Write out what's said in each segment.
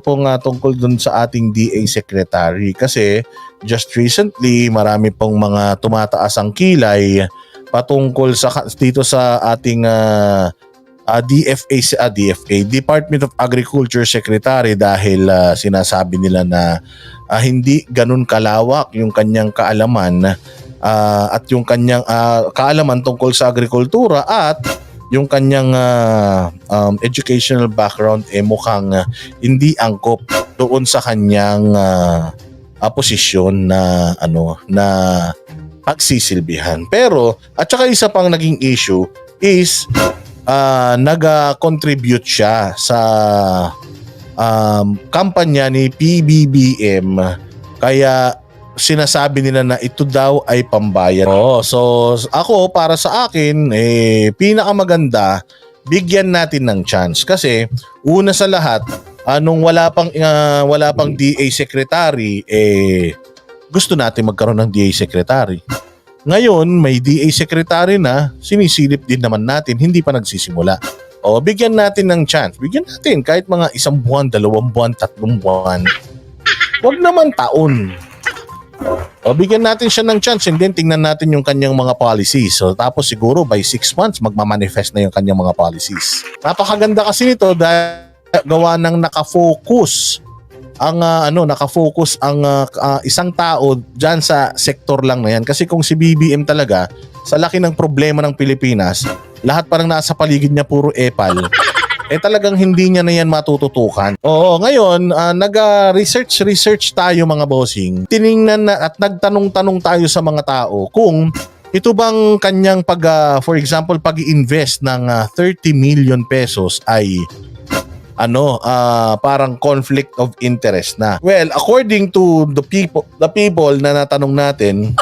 po nga tungkol dun sa ating DA Secretary. Kasi just recently marami pong mga tumataas ang kilay patungkol sa dito sa ating ah, ah, DFA si- ah, DFA Department of Agriculture Secretary dahil ah, sinasabi nila na ah, hindi ganun kalawak yung kanyang kaalaman ah, at yung kanyang ah, kaalaman tungkol sa agrikultura at yung kanyang ah, um, educational background eh mukhang ah, hindi angkop doon sa kanyang ah, posisyon na ano na pagsisilbihan. Pero at saka isa pang naging issue is ah, nag-contribute siya sa um, kampanya ni PBBM kaya sinasabi nila na ito daw ay pambayad. Oh, so ako para sa akin eh pinakamaganda bigyan natin ng chance kasi una sa lahat anong wala pang ah, wala pang DA secretary eh gusto natin magkaroon ng DA secretary. Ngayon, may DA secretary na, sinisilip din naman natin, hindi pa nagsisimula. O, bigyan natin ng chance. Bigyan natin kahit mga isang buwan, dalawang buwan, tatlong buwan. Huwag naman taon. O, bigyan natin siya ng chance and then tingnan natin yung kanyang mga policies. So, tapos siguro by six months, magmamanifest na yung kanyang mga policies. Napakaganda kasi nito dahil gawa ng nakafocus ang ah, ano nakafocus ang ah, ah, isang tao diyan sa sektor lang na yan kasi kung si BBM talaga sa laki ng problema ng Pilipinas lahat parang nasa paligid niya puro epal eh talagang hindi niya na yan matututukan. Oo, ngayon, ah, nag-research research tayo mga bossing. Tiningnan na at nagtanong-tanong tayo sa mga tao kung ito bang kanyang pag ah, for example pag-invest ng ah, 30 million pesos ay ano ah, parang conflict of interest na. Well, according to the people the people na natanong natin,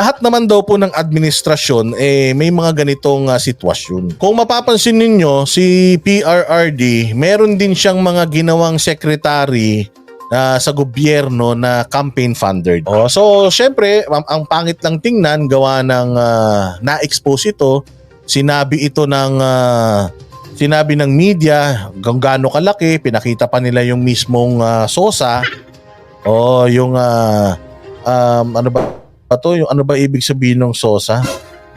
lahat naman daw po ng administrasyon eh may mga ganitong ah, sitwasyon. Kung mapapansin ninyo, si PRRD, meron din siyang mga ginawang secretary ah, sa gobyerno na campaign funded. Oh, so syempre, ang, ang pangit lang tingnan gawa ng ah, na-expose ito, sinabi ito ng ah, sinabi ng media kung gaano kalaki, pinakita pa nila yung mismong ah, sosa o yung ah, um, ano ba ba yung ano ba ibig sabihin ng SOSA?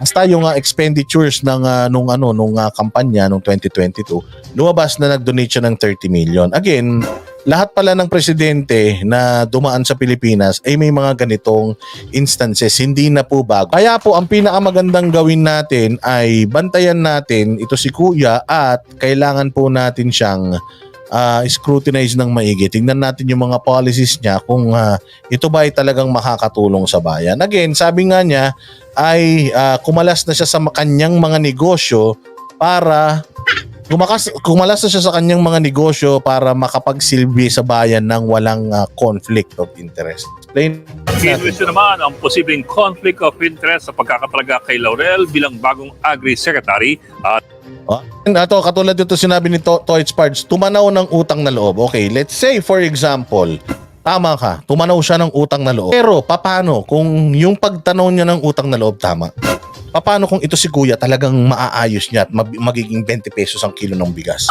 Basta yung ah, expenditures ng ah, nung ano nung ah, kampanya nung 2022, lumabas na nag-donate siya ng 30 million. Again, lahat pala ng presidente na dumaan sa Pilipinas ay may mga ganitong instances, hindi na po bago. Kaya po ang pinakamagandang gawin natin ay bantayan natin ito si Kuya at kailangan po natin siyang ah, scrutinize ng maigi. Tingnan natin yung mga policies niya kung ah, ito ba ay talagang makakatulong sa bayan. Again, sabi nga niya ay ah, kumalas na siya sa kanyang mga negosyo para kumakas, kumalas na siya sa kanyang mga negosyo para makapagsilbi sa bayan ng walang ah, conflict of interest. Explain natin. Inuwisyo naman ang posibleng conflict of interest sa pagkakatalaga kay Laurel bilang bagong Agri-Secretary at Ato, katulad dito sinabi ni to Toits Pards, tumanaw ng utang na loob. Okay, let's say for example, tama ka, tumanaw siya ng utang na loob. Pero paano kung yung pagtanaw niya ng utang na loob tama? Paano kung ito si kuya talagang maaayos niya at mag- magiging 20 pesos ang kilo ng bigas?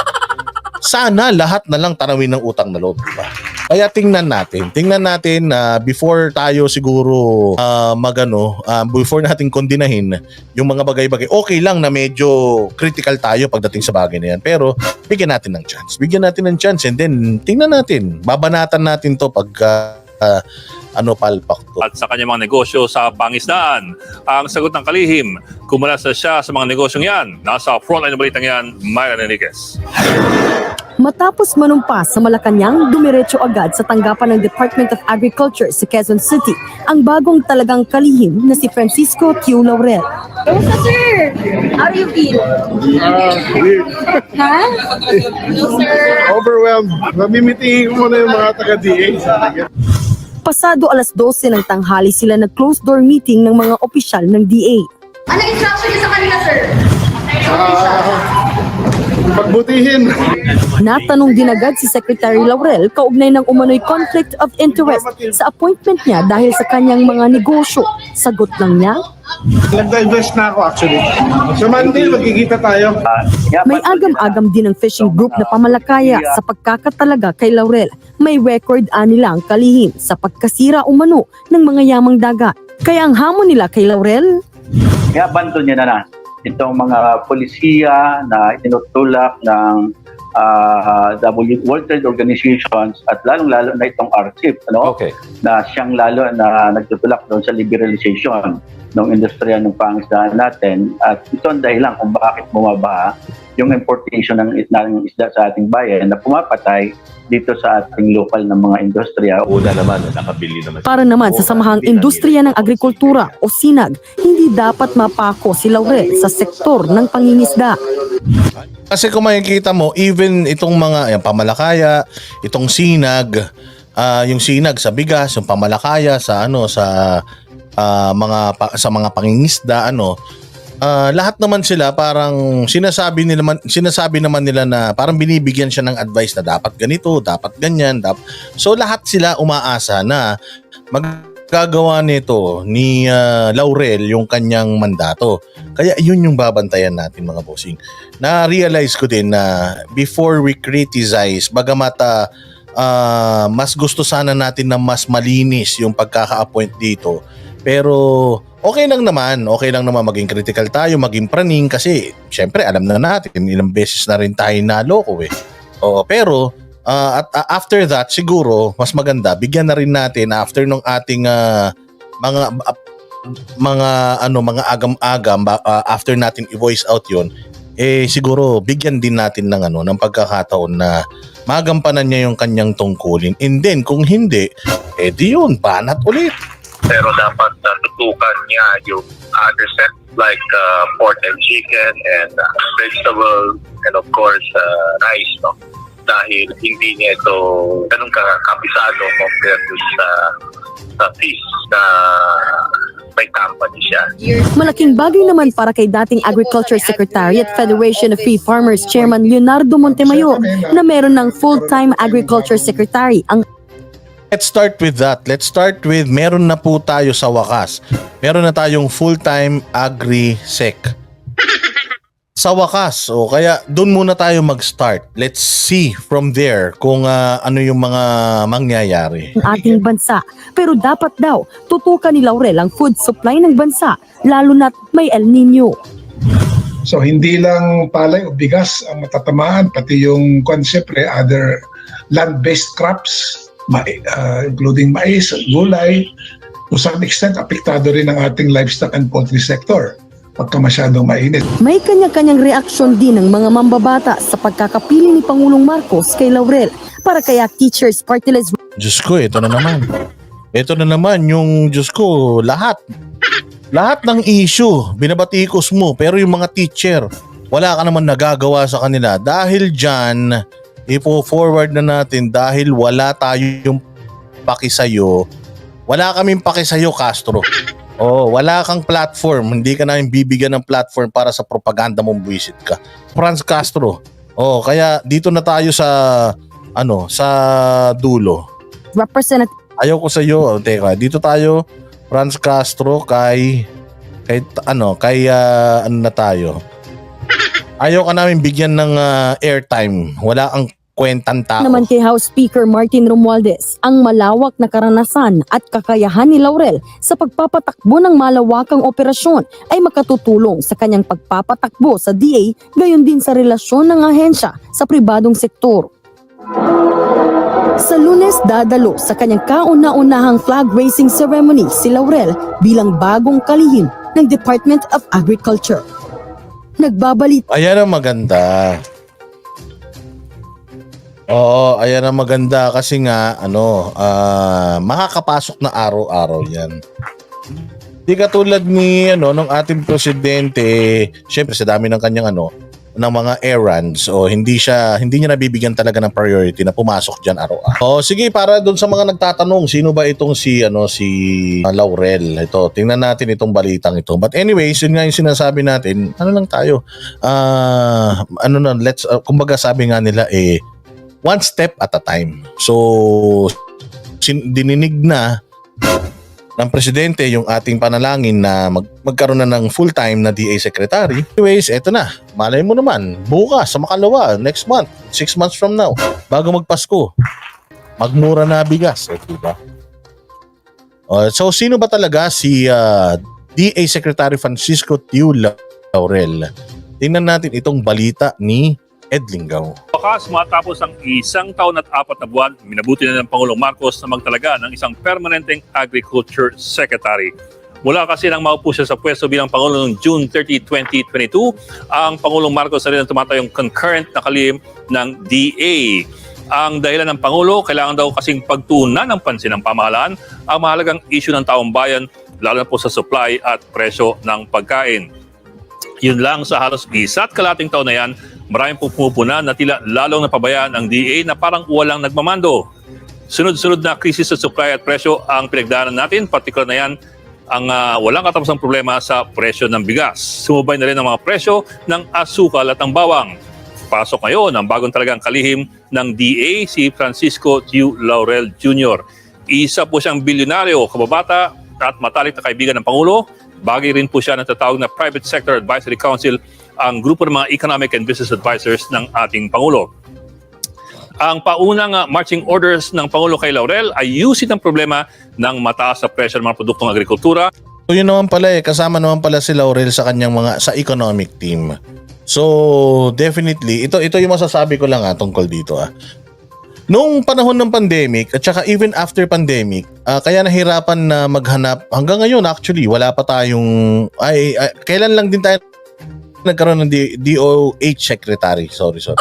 Sana lahat na lang tanawin ng utang na loob, di ba? Kaya tingnan natin. Tingnan natin na before tayo siguro ah, magano, ah, before natin kondinahin yung mga bagay-bagay. Okay lang na medyo critical tayo pagdating sa bagay na yan. Pero bigyan natin ng chance. Bigyan natin ng chance and then tingnan natin. Babanatan natin to pag ah, ano palpak to. at sa kanyang mga negosyo sa pangisdaan. Ang sagot ng kalihim, kumulas na siya sa mga negosyong yan. Nasa frontline ng balitang yan, Myra Enriquez. Matapos manumpas sa Malacanang, dumiretso agad sa tanggapan ng Department of Agriculture sa Quezon City ang bagong talagang kalihim na si Francisco Q. Laurel. Kamusta, sir? How do you feel? Ah, weird. Ha? Sir. Overwhelmed. Mamimitingin ko muna yung mga taga-DA. Pasado alas 12 ng tanghali sila nag-closed door meeting ng mga opisyal ng DA. Ano instruction niyo sa kanila, sir? Ah, pagbutihin. Natanong din agad si Secretary Laurel kaugnay ng umano'y conflict of interest sa appointment niya dahil sa kanyang mga negosyo. Sagot lang niya, Nag-divest na ako actually. Sa Monday, magkikita tayo. may agam-agam din ng fishing group na pamalakaya sa pagkakatalaga kay Laurel. May record anila ang kalihim sa pagkasira umano ng mga yamang dagat. Kaya ang hamon nila kay Laurel, iabanto niya na na itong mga polisiya na tinutulak ng ah, W World Trade Organizations at lalong-lalo na itong RCEP ano Okay. na siyang lalo na nagtutulak doon sa liberalization ng industriya ng pangisdaan natin at ito ang dahilan kung bakit bumaba yung importation ng, is- ng isda sa ating bayan na pumapatay dito sa ating local na mga industriya Una naman, nakabili naman. para naman sa samahang industriya ng agrikultura o sinag, hindi dapat mapako si Laurel sa sektor ng pangingisda. Kasi kung makikita mo, even itong mga yung pamalakaya, itong sinag, ah, yung sinag sa bigas, yung pamalakaya sa ano sa ah, mga pa- sa mga pangingisda ano, ah, lahat naman sila parang sinasabi nila man, sinasabi naman nila na parang binibigyan siya ng advice na dapat ganito, dapat ganyan, dapat. So lahat sila umaasa na maggagawa nito ni ah, Laurel yung kanyang mandato. Kaya yun yung babantayan natin mga bossing na-realize ko din na before we criticize, bagamat ah, ah, mas gusto sana natin na mas malinis yung pagkaka-appoint dito. Pero okay lang naman, okay lang naman maging critical tayo, maging praning kasi syempre alam na natin, ilang beses na rin tayo naloko eh. Oo, pero ah, at ah, after that siguro mas maganda bigyan na rin natin after nung ating ah, mga ah, mga ano mga agam-agam ah, after natin i-voice out 'yon eh siguro bigyan din natin ng ano ng pagkakataon na magampanan niya yung kanyang tungkulin. And then kung hindi, eh di yun, banat ulit. Pero dapat uh, niya yung other set like uh, pork and chicken and uh, vegetable and of course uh, rice no dahil hindi niya ito ganun kakabisado compared to sa sa fish na may company siya. Malaking bagay naman para kay dating Agriculture Secretary at Federation of Free Farmers Chairman Leonardo Montemayor na meron ng full-time Agriculture Secretary ang Let's start with that. Let's start with meron na po tayo sa wakas. Meron na tayong full-time agri-sec. Sa wakas, o kaya doon muna tayo mag-start. Let's see from there kung ah, ano yung mga mangyayari. ating bansa. Pero dapat daw, tutukan ni Laurel ang food supply ng bansa, lalo na't may El Nino. So hindi lang palay o bigas ang matatamaan, pati yung kwan other land-based crops, ma- uh, including mais, gulay, to some extent apektado rin ang ating livestock and poultry sector pagka masyadong mainit. May kanya-kanyang reaksyon din ng mga mambabata sa pagkakapili ni Pangulong Marcos kay Laurel para kaya Teachers Party List Diyos ko, ito na naman. Ito na naman yung, Diyos ko, lahat. Lahat ng issue, binabatikos mo. Pero yung mga teacher, wala ka naman nagagawa sa kanila. Dahil dyan, ipo-forward na natin dahil wala tayong paki sa'yo. Wala kaming paki sa'yo, Castro. Oh, wala kang platform. Hindi ka namin bibigyan ng platform para sa propaganda mong buwisit ka. Franz Castro. Oh, kaya dito na tayo sa ano, sa dulo. Representative Ayaw ko sa iyo. Teka, dito tayo Franz Castro kay kay ano, kay ah, ano na tayo. Ayaw ka namin bigyan ng ah, airtime. Wala kang kwentang tao. naman kay House Speaker Martin Romualdez ang malawak na karanasan at kakayahan ni Laurel sa pagpapatakbo ng malawakang operasyon ay makatutulong sa kanyang pagpapatakbo sa DA gayon din sa relasyon ng ahensya sa pribadong sektor. Sa lunes dadalo sa kanyang kauna-unahang flag raising ceremony si Laurel bilang bagong kalihim ng Department of Agriculture. Nagbabalit Ayan ang maganda. Oo, ayan ang maganda kasi nga ano, ah, makakapasok na araw-araw 'yan. Di katulad ni ano nung ating presidente, syempre sa dami ng kanyang ano, ng mga errands o hindi siya hindi niya nabibigyan talaga ng priority na pumasok diyan araw-araw. O sige para doon sa mga nagtatanong sino ba itong si ano si uh, Laurel. Ito tingnan natin itong balitang ito. But anyways, yun nga yung sinasabi natin. Ano lang tayo? Ah, ano na let's uh, kumbaga sabi nga nila eh one step at a time. So dininig na ng presidente yung ating panalangin na mag- magkaroon na ng full-time na DA secretary. Anyways, eto na. Malay mo naman, bukas sa makalawa, next month, six months from now, bago magpasko, magmura na bigas. Eh, diba? Uh, so, sino ba talaga si ah, DA Secretary Francisco Tiu Laurel? Tingnan natin itong balita ni Ed Lingaw. Bakas matapos ang isang taon at apat na buwan, minabuti na ng Pangulong Marcos na magtalaga ng isang permanenteng Agriculture Secretary. Mula kasi nang maupo siya sa pwesto bilang Pangulo noong June 30, 2022, ang Pangulong Marcos na rin ang tumatayong concurrent na kalihim ng DA. Ang dahilan ng Pangulo, kailangan daw kasing pagtunan ng pansin ng pamahalaan ang mahalagang issue ng taong bayan, lalo na po sa supply at presyo ng pagkain. Yun lang sa halos isa at kalating taon na yan, maraming pupupuna na tila lalong napabayaan ang DA na parang walang nagmamando. Sunod-sunod na krisis sa supply at presyo ang pinagdaanan natin, partikular na yan ang ah, walang katapusang problema sa presyo ng bigas. Sumubay na rin ang mga presyo ng asukal at ang bawang. Pasok ngayon ang bagong talagang kalihim ng DA si Francisco Tiu Laurel Jr. Isa po siyang bilyonaryo, kababata at matalik na kaibigan ng Pangulo. Bagay rin po siya ng tatawag na Private Sector Advisory Council, ang grupo ng mga economic and business advisors ng ating Pangulo. Ang paunang ah, marching orders ng Pangulo kay Laurel ay ayusin ang problema ng mataas sa presyo ng mga produktong agrikultura So yun naman pala eh, kasama naman pala si Laurel sa kanyang mga, sa economic team. So definitely, ito ito yung masasabi ko lang ah, tungkol dito ah. Noong panahon ng pandemic at saka even after pandemic, ah, kaya nahirapan na maghanap hanggang ngayon actually wala pa tayong ay, ay kailan lang din tayo nagkaroon ng DOH secretary. Sorry, sorry.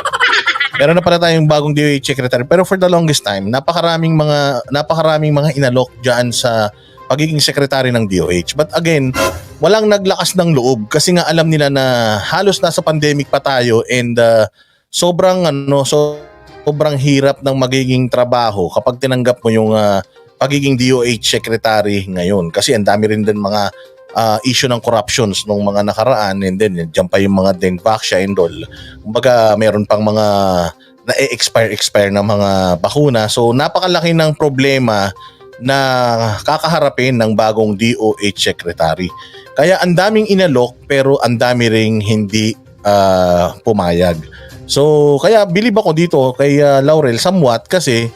Meron na pala tayong bagong DOH secretary pero for the longest time, napakaraming mga napakaraming mga inalok diyan sa pagiging secretary ng DOH. But again, walang naglakas ng loob kasi nga alam nila na halos nasa pandemic pa tayo and uh, sobrang ano so sobrang hirap ng magiging trabaho kapag tinanggap mo yung uh, pagiging DOH secretary ngayon kasi ang dami rin din mga uh, issue ng corruptions nung mga nakaraan and then diyan pa yung mga Dengvaxia and all. Kumbaga meron pang mga na-expire expire na mga bakuna. So napakalaki ng problema na kakaharapin ng bagong DOH secretary. Kaya ang daming inalok pero ang dami ring hindi ah, pumayag. So kaya bilib ako dito kay ah, Laurel somewhat kasi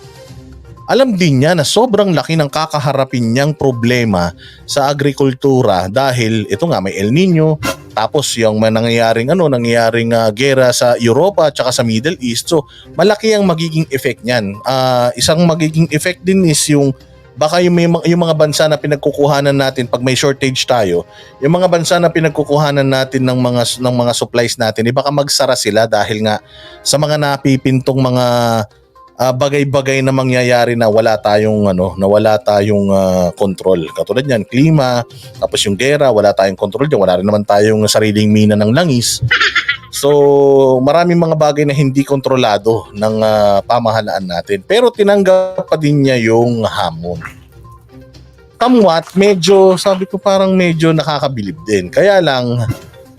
alam din niya na sobrang laki ng kakaharapin niyang problema sa agrikultura dahil ito nga may El Nino tapos yung may nangyayaring ano nangyayaring ah, gera sa Europa at sa Middle East so malaki ang magiging effect niyan. Ah, isang magiging effect din is yung baka yung, may, yung mga bansa na pinagkukuhanan natin pag may shortage tayo, yung mga bansa na pinagkukuhanan natin ng mga ng mga supplies natin, eh baka magsara sila dahil nga sa mga napipintong mga ah, bagay-bagay na mangyayari na wala tayong ano, na wala tayong ah, control. Katulad niyan, klima, tapos yung gera, wala tayong control diyan, wala rin naman tayong sariling mina ng langis. So, maraming mga bagay na hindi kontrolado ng ah, pamahalaan natin. Pero tinanggap pa din niya yung hamon. Somewhat, medyo, sabi ko parang medyo nakakabilib din. Kaya lang,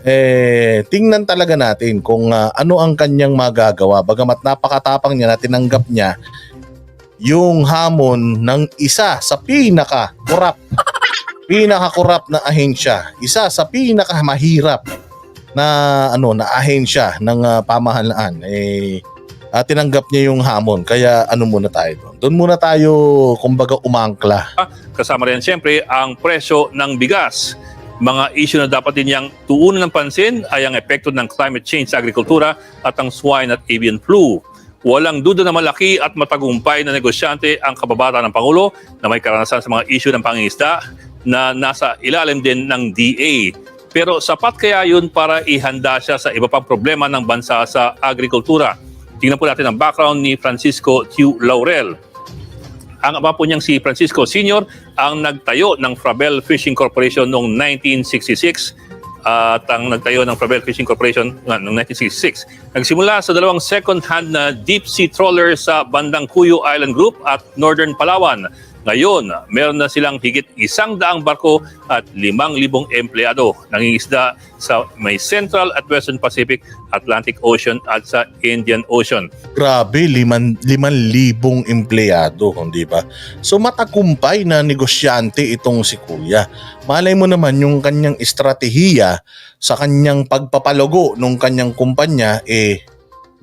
eh, tingnan talaga natin kung ah, ano ang kanyang magagawa. Bagamat napakatapang niya na tinanggap niya yung hamon ng isa sa pinaka-kurap pinaka-kurap na ahensya. Isa sa pinaka-mahirap na ano na ahensya ng ah, pamahalaan eh ah, tinanggap niya yung hamon kaya ano muna tayo doon doon muna tayo kumbaga umangkla Kasama rin siyempre ang presyo ng bigas. Mga issue na dapat din niyang tuunan ng pansin ay ang epekto ng climate change sa agrikultura at ang swine at avian flu. Walang duda na malaki at matagumpay na negosyante ang kababata ng Pangulo na may karanasan sa mga issue ng pangingisda na nasa ilalim din ng DA. Pero sapat kaya yun para ihanda siya sa iba pang problema ng bansa sa agrikultura? Tingnan po natin ang background ni Francisco Tiu Laurel. Ang ama po niyang si Francisco Sr. ang nagtayo ng Frabel Fishing Corporation noong 1966 at ang nagtayo ng Fravel Fishing Corporation noong 1966. Nagsimula sa dalawang second-hand na deep sea trawler sa bandang Cuyo Island Group at Northern Palawan. Ngayon, meron na silang higit isang daang barko at limang libong empleyado nangingisda sa may Central at Western Pacific, Atlantic Ocean at sa Indian Ocean. Grabe, liman, liman libong empleyado, hindi ba? So matakumpay na negosyante itong si Kuya. Malay mo naman yung kanyang estratehiya sa kanyang pagpapalogo ng kanyang kumpanya, eh,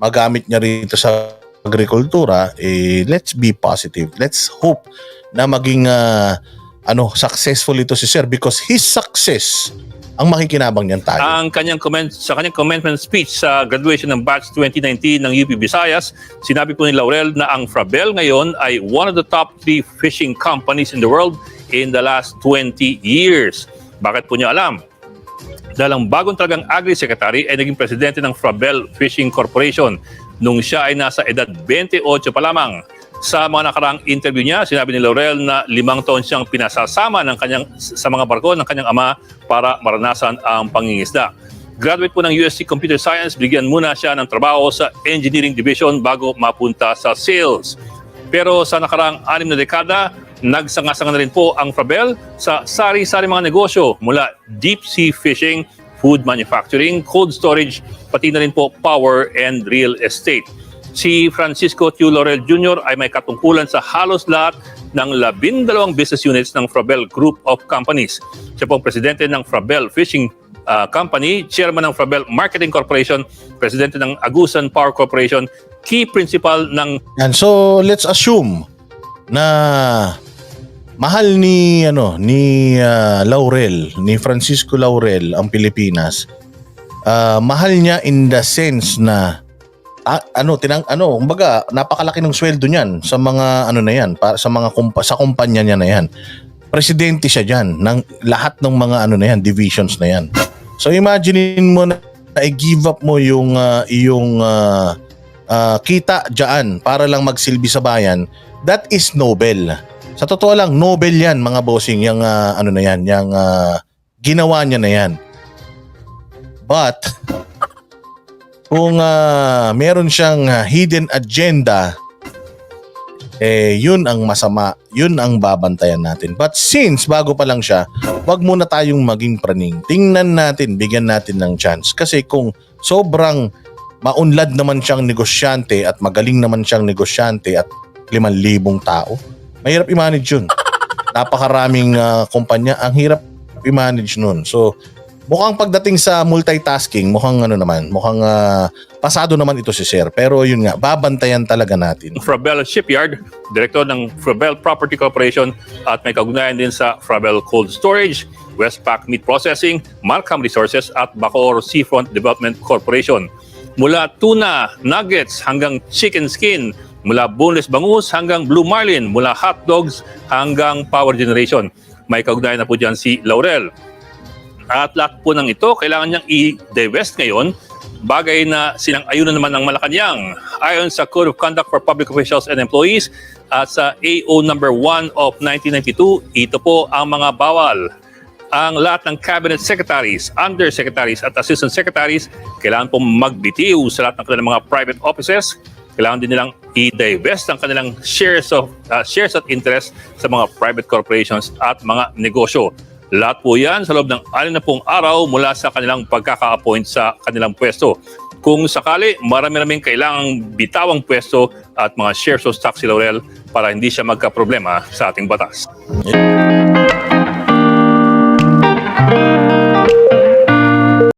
magamit niya rito sa agrikultura, eh, let's be positive. Let's hope na maging ah, ano successful ito si Sir because his success ang makikinabang niyan tayo. Ang kanyang comment sa kanyang commencement speech sa graduation ng batch 2019 ng UP Visayas, sinabi po ni Laurel na ang Frabel ngayon ay one of the top three fishing companies in the world in the last 20 years. Bakit po niyo alam? Dahil ang bagong talagang agri-secretary ay naging presidente ng Frabel Fishing Corporation nung siya ay nasa edad 28 pa lamang. Sa mga nakaraang interview niya, sinabi ni Laurel na limang taon siyang pinasasama ng kanyang, sa mga barko ng kanyang ama para maranasan ang pangingisda. Graduate po ng USC Computer Science, bigyan muna siya ng trabaho sa Engineering Division bago mapunta sa sales. Pero sa nakaraang anim na dekada, nagsanga-sanga na rin po ang Frabel sa sari-sari mga negosyo mula deep sea fishing, food manufacturing, cold storage, pati na rin po power and real estate. Si Francisco Tiu Laurel Jr. ay may katungkulan sa halos lahat ng labindalawang business units ng Frabel Group of Companies. Siya po ang presidente ng Frabel Fishing uh, Company, chairman ng Frabel Marketing Corporation, presidente ng Agusan Power Corporation, key principal ng Yan, so let's assume na mahal ni ano ni ah, Laurel, ni Francisco Laurel ang Pilipinas. Ah, mahal niya in the sense na ah, ano tinang ano, kumbaga napakalaki ng sweldo niyan sa mga ano na yan, para sa mga kumpa, sa kumpanya niya na yan. Presidente siya diyan ng lahat ng mga ano na yan, divisions na yan. So imaginein mo na i-give up mo yung ah, iyong ah, ah, kita diyan para lang magsilbi sa bayan, that is noble. Sa totoo lang, noble yan mga bossing, yung ah, ano na yan, yung ah, ginawa niya na yan. But, kung ah, meron siyang ah, hidden agenda, eh yun ang masama, yun ang babantayan natin. But since bago pa lang siya, wag muna tayong maging praning. Tingnan natin, bigyan natin ng chance. Kasi kung sobrang maunlad naman siyang negosyante at magaling naman siyang negosyante at 5,000 tao, mahirap i-manage yun. Napakaraming ah, kumpanya, ang hirap i-manage nun. So, mukhang pagdating sa multitasking, mukhang ano naman, mukhang ah, pasado naman ito si Sir. Pero yun nga, babantayan talaga natin. Frabel Shipyard, direktor ng Frabel Property Corporation at may kaugnayan din sa Frabel Cold Storage, Westpac Meat Processing, Markham Resources at Bacoor Seafront Development Corporation. Mula tuna, nuggets hanggang chicken skin, mula boneless bangus hanggang blue marlin, mula hot dogs hanggang power generation. May kaugnayan na po dyan si Laurel. At lahat po ng ito, kailangan niyang i-divest ngayon bagay na silang ayunan naman ng Malacanang. Ayon sa Code of Conduct for Public Officials and Employees at sa AO number 1 of 1992, ito po ang mga bawal. Ang lahat ng cabinet secretaries, undersecretaries at assistant secretaries kailangan po magbitiw sa lahat ng kanilang mga private offices. Kailangan din nilang i-divest ang kanilang shares of uh, shares at interest sa mga private corporations at mga negosyo. Lahat po yan sa loob ng alin na pong araw mula sa kanilang pagkaka-appoint sa kanilang pwesto. Kung sakali, marami-raming kailangang bitawang pwesto at mga shares of stock si Laurel para hindi siya magka-problema sa ating batas.